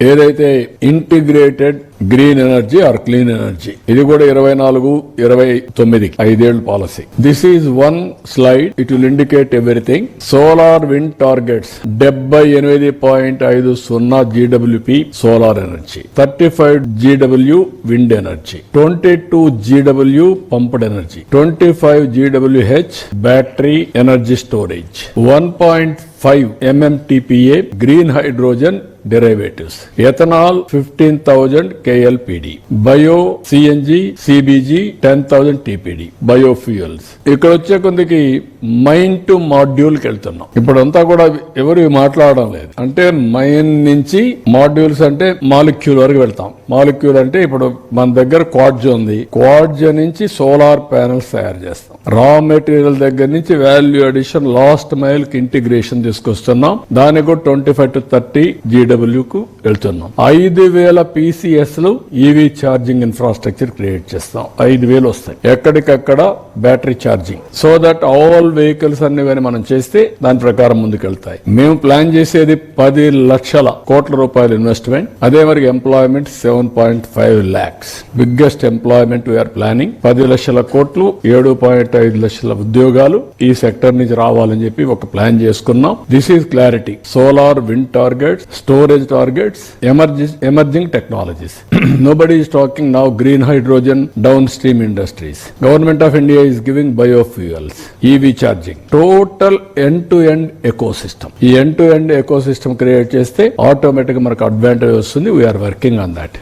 ఏదైతే integrated green energy or clean energy ఇది కూడా ఇరవై నాలుగు ఇరవై తొమ్మిది ఐదేళ్ళ policy. This is one slide it will indicate everything solar wind targets డెబ్బై ఎనిమిది పాయింట్ ఐదు సున్నా GWP solar energy thirty five GW wind energy twenty two GW pumped energy twenty five జీడబ్ల్యూహెచ్ battery energy storage one point five MMTPA green hydrogen derivatives ethanol fifteen thousand KLPD bio CNG CBG ten thousand TPD biofuels ఇక్కడ వచ్చే కొందికి mind to మాడ్యూల్కి వెళ్తున్నాం. ఇప్పుడంతా కూడా ఎవరు మాట్లాడడం లేదు. అంటే mind నుంచి మాడ్యూల్స్ అంటే మాలిక్యూల్ వరకు వెళ్తాం. మాలిక్యూల్ అంటే ఇప్పుడు మన దగ్గర క్వాడ్జ్ ఉంది. క్వాడ్జ్ నుంచి సోలార్ ప్యానల్స్ తయారు చేస్తాం. రా మెటీరియల్ దగ్గర నుంచి వాల్యూ అడిషన్ లాస్ట్ మైల్కి ఇంటిగ్రేషన్ తీసుకొస్తున్నాం. దానికి కూడా twenty five to thirty GW కు వెళ్తున్నాం. ఐదు వేల పీసీఎస్లు ఈవీ ఛార్జింగ్ ఇన్ఫ్రాస్ట్రక్చర్ క్రియేట్ చేస్తాం. ఐదు వేలు వస్తాయి. ఎక్కడికక్కడ battery charging. So that all vehicles అన్ని కానీ మనం చేస్తే దాని ప్రకారం ముందుకెళ్తాయి. మేము ప్లాన్ చేసేది పది లక్షల కోట్ల రూపాయల ఇన్వెస్ట్మెంట్. అదే మరి employment seven point five lakhs biggest employment we're planning పది లక్షల కోట్లు ఏడు పాయింట్ ఐదు లక్షల ఉద్యోగాలు ఈ సెక్టర్ నుంచి రావాలని చెప్పి ఒక ప్లాన్ చేసుకున్నాం. This is clarity solar wind targets storage targets emerging technologies nobody is talking now green hydrogen downstream industries government of India is giving biofuels EV charging total end to end ecosystem ఈ end to end ecosystem create చేస్తే automatic మనకు advantage వస్తుంది. We're working on that